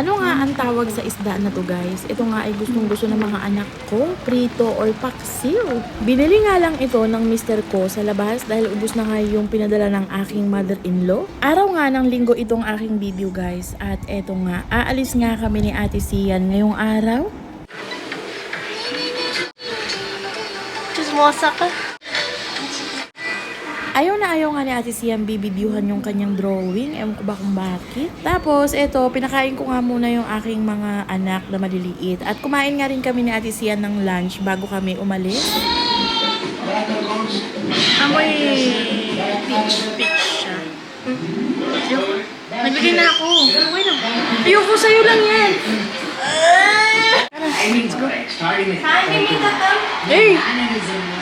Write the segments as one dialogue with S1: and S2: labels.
S1: Ano nga ang tawag sa isda na to guys? Ito nga ay gustong gusto ng mga anak ko, prito or paksiw. Binili nga lang ito ng mister ko sa labas dahil ubos na nga yung pinadala ng aking mother-in-law. Araw nga ng linggo itong aking video guys. At eto nga, aalis nga kami ni Ate Sian ngayong araw.
S2: Chismosa ka.
S1: Ayaw na ayaw nga ni Ate Sian bibidyuhan yung kanyang drawing. Ewan ko ba kung bakit. Tapos, eto, pinakain ko nga muna yung aking mga anak na maliliit. At kumain nga rin kami ni Ate Sian ng lunch bago kami umalis.
S2: Amoy peach, peach siya. Ayoko. Nagbigay na ako. Okay lang. Ayoko sa'yo lang yan. Let's go. Hey!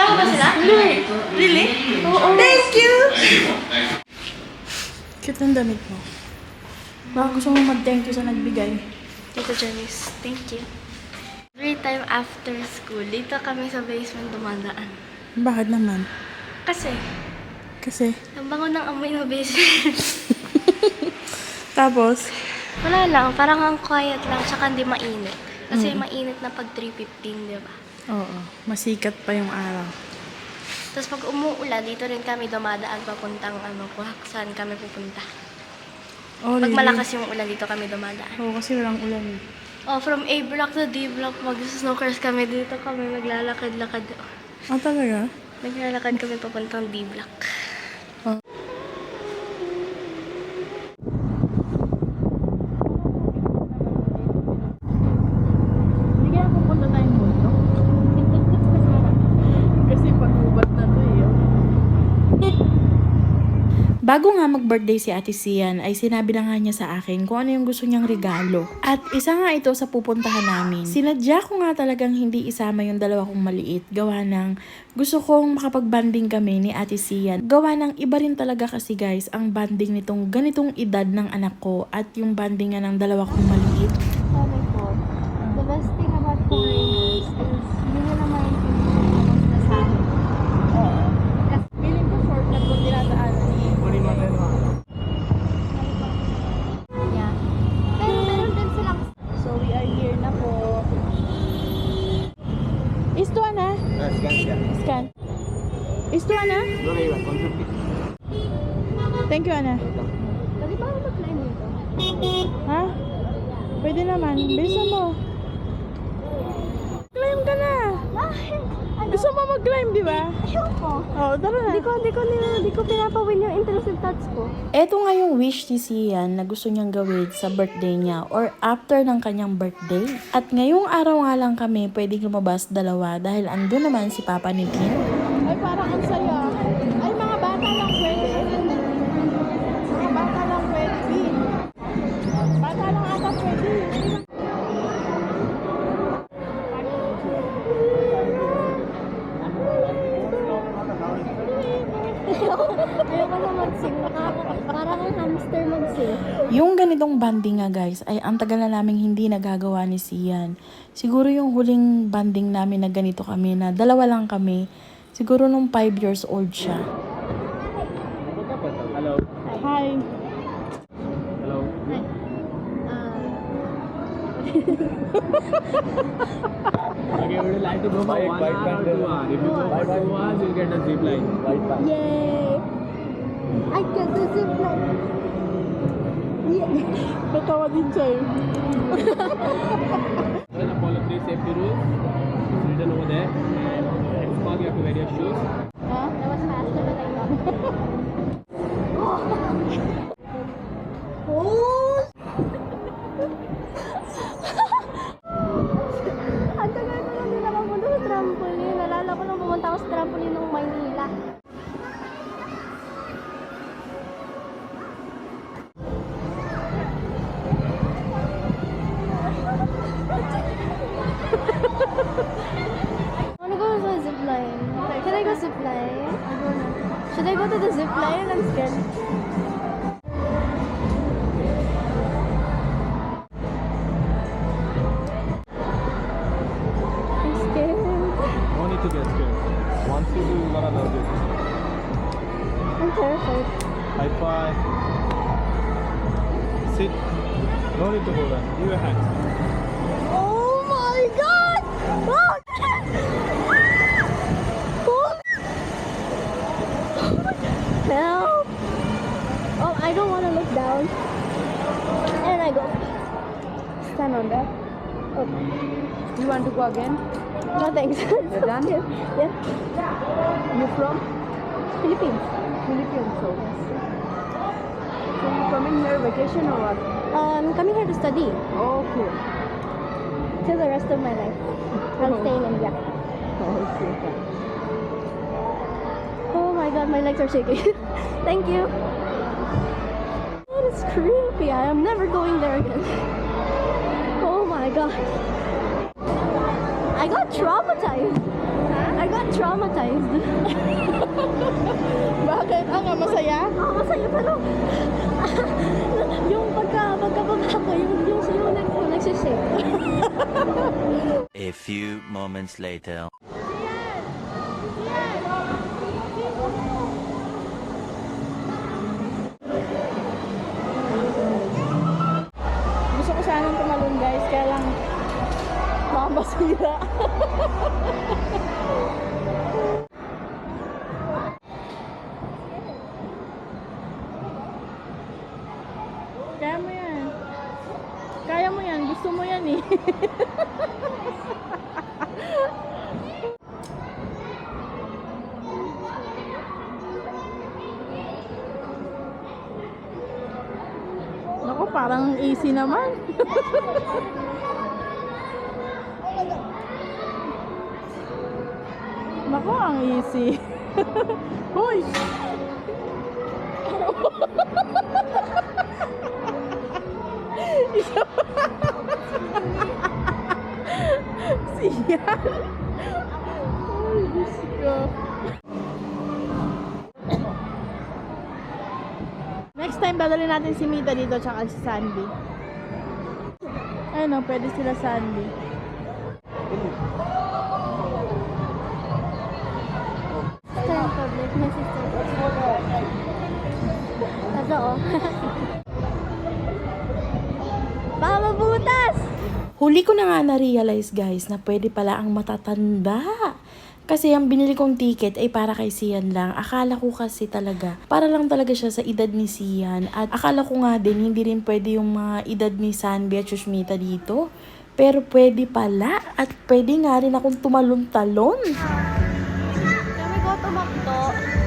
S2: Sama ba sila? Hindi. Really? Oo. Thank you!
S1: Cute ng damit mo. Baka gusto mo mag-thank you sa nagbigay.
S2: Tito Janice, thank you. Every time after school, dito kami sa basement dumadaan.
S1: Bakit naman?
S2: Kasi,
S1: Kasi,
S2: ang bango ng amoy ng basement.
S1: tapos,
S2: Wala lang, parang ang quiet lang, tsaka hindi mainit. Kasi mainit na pag 3.15, di ba?
S1: Oo, masikat pa yung araw.
S2: Tapos pag umuulan, dito rin kami dumadaan papuntang ano, kung saan kami pupunta.
S1: Oh,
S2: Pag
S1: really?
S2: malakas yung ulan, dito kami dumadaan.
S1: Oo, kasi walang ulan. eh.
S2: Oh, from A block to D block, mag-snookers kami dito kami, naglalakad-lakad.
S1: Ah, talaga?
S2: Naglalakad kami papuntang D block.
S1: Hindi kaya pupunta tayong mundo? Kasi pag-ubat na to eh. Bago nga mag-birthday si Ate Sian, ay sinabi na nga niya sa akin kung ano yung gusto niyang regalo. At isa nga ito sa pupuntahan namin. Sinadya ko nga talagang hindi isama yung dalawa kong maliit. Gawa ng gusto kong makapag-banding kami ni Ate Sian. Gawa ng iba rin talaga kasi guys ang banding nitong ganitong edad ng anak ko at yung banding nga ng dalawa kong maliit.
S2: Sabi ko, the best thing about is hindi nila maintindihan yung nasabi.
S1: Oo. Feeling ko shortcut ko dinadaanan ni
S2: Yeah. Pero meron din silang
S1: So we are here na po. Isto na? Scan. Isto na? Thank you, Ana.
S2: Pwede ba ako mag-climb dito?
S1: Ha? Pwede naman. Bilisan mo. Climb ka na.
S2: Bakit? Ano?
S1: Gusto mo mag-climb, di ba?
S2: Ayoko.
S1: Oo, tara na.
S2: Hindi ko, hindi ko, hindi ko pinapawin yung intrusive thoughts ko.
S1: Ito nga yung wish ni Sian na gusto niyang gawin sa birthday niya or after ng kanyang birthday. At ngayong araw nga lang kami pwedeng lumabas dalawa dahil andun naman si Papa ni Kim. Ganitong banding nga guys, ay ang tagal na namin hindi nagagawa ni Sian. Siguro yung huling banding namin na ganito kami, na dalawa lang kami, siguro nung 5 years old siya.
S3: Hello.
S1: Hi!
S3: Hello. Okay, would you like to go for one hour or two hours? If you go for two hours, you'll get a zip line.
S2: Yay! I get the zip line.
S1: Natawa din eh.
S3: Then follow three safety rules.
S2: Should I go to the zip line? I'm scared. I'm scared.
S4: No need to get scared. Once you do, you're gonna love it.
S2: I'm terrified.
S4: High five. Sit. No, need to hold on. Leave your hands.
S3: Oh my god! Oh! Help! Oh, I don't want to look down. And I go. Stand on that. Oh.
S5: You want to go again?
S3: No thanks.
S5: You're done?
S3: yeah.
S5: You from
S3: Philippines.
S5: Philippines, so. So you coming here vacation or what?
S3: Um, coming here to study
S5: Okay.
S3: till the rest of my life. I'll stay in India.
S5: Okay.
S3: Oh my god, my legs are shaking. Thank you. That is creepy. I am never going there again. Oh my god. I got traumatized. I got traumatized.
S1: Bakit? Ano, masaya?
S3: Ah, masaya pero yung pagka pagkababa ko, yung yung yung leg ko nagsishake.
S6: A few moments later.
S1: Gusto ko baka masira. Kaya mo yan. Kaya mo yan. Gusto mo yan eh. Naku, parang easy naman. Naku, ang easy. Hoy! Isa Siya. Ay, Diyos. Next time, dadalhin natin si Mita dito tsaka si Sandy. Ayun o, pwede sila Sandy.
S3: Baka mabutas!
S1: Huli ko na nga na-realize guys na pwede pala ang matatanda. Kasi ang binili kong ticket ay para kay Sian lang. Akala ko kasi talaga, para lang talaga siya sa edad ni Sian. At akala ko nga din, hindi rin pwede yung mga edad ni Sanbi at Shushmita dito. Pero pwede pala. At pwede nga rin akong tumalon-talon.
S3: Kami ko tumakto.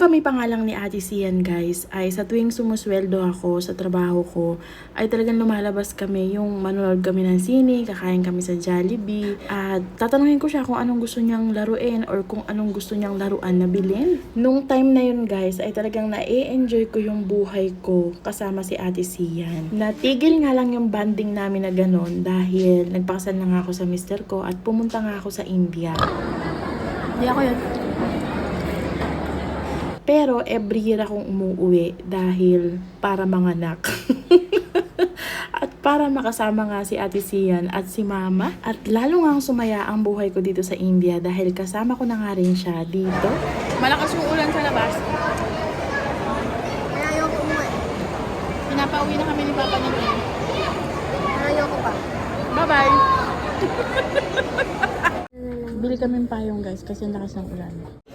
S1: Kami pa nga lang ni Ate Sian guys, ay sa tuwing sumusweldo ako sa trabaho ko, ay talagang lumalabas kami yung manonood kami ng sine, kakain kami sa Jollibee, at tatanungin ko siya kung anong gusto niyang laruin or kung anong gusto niyang laruan na bilhin. Nung time na yun guys, ay talagang na-enjoy ko yung buhay ko kasama si Ate Sian. Natigil nga lang yung banding namin na ganon dahil nagpakasal na nga ako sa mister ko at pumunta nga ako sa India.
S3: Hindi ako yun.
S1: Pero every year akong umuwi dahil para manganak. at para makasama nga si Ate Sian at si Mama. At lalo nga sumaya ang buhay ko dito sa India dahil kasama ko na nga rin siya dito. Malakas yung ulan sa labas.
S3: Kaya ayoko umuwi.
S1: Pinapauwi na kami ni Papa nito.
S3: Kaya ayoko pa.
S1: Bye-bye! Bili kami payong guys kasi ang lakas ng ulan.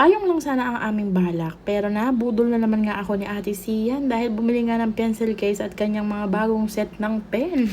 S1: Payong lang sana ang aming balak, pero nabudol na naman nga ako ni Ate Sian dahil bumili nga ng pencil case at kanyang mga bagong set ng pen.